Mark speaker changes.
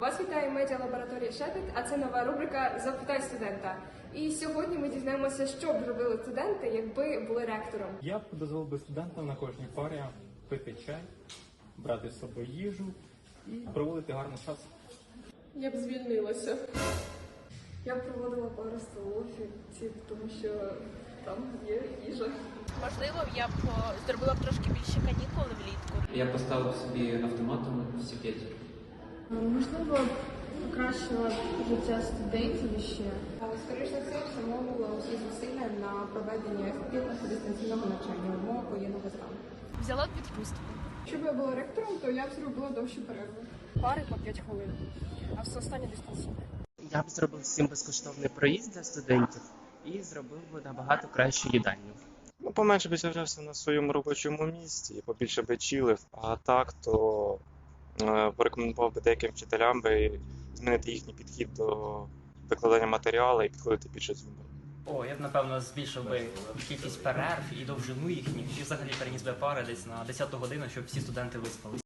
Speaker 1: Вас вітає медіалабораторія Шепіт, а це нова рубрика Запитай студента. І сьогодні ми дізнаємося, що б робили студенти, якби були ректором.
Speaker 2: Я б дозволив би студентам на кожній парі пити чай, брати з собою їжу і проводити гарний час.
Speaker 3: Я б звільнилася.
Speaker 1: Я б проводила пару столовів, тому що там є їжа.
Speaker 4: Можливо, я б зробила б трошки більше канікули влітку.
Speaker 5: Я поставив собі автоматом всі п'ять.
Speaker 3: Можливо, покращила життя студентів ще.
Speaker 1: Але скоріш за все встановила усі зусилля на проведення ефективного дистанційного навчання в умовах воєнного стану.
Speaker 4: Взяла б відпустку.
Speaker 1: Якщо б я була ректором, то я б зробила довші перерви.
Speaker 3: Пари по 5 хвилин, а все останнє дистанційне.
Speaker 6: Я б зробив всім безкоштовний проїзд для студентів і зробив би набагато кращу їдальню.
Speaker 7: Ну, поменше би з'являвся на своєму робочому місці, побільше би чилив. А так, то е, порекомендував би деяким вчителям би змінити їхній підхід до викладання матеріалу і підходити більше з юмором.
Speaker 8: О, я б напевно збільшив би кількість перерв і довжину їхніх, і взагалі переніс би пари десь на 10 годину, щоб всі студенти виспались.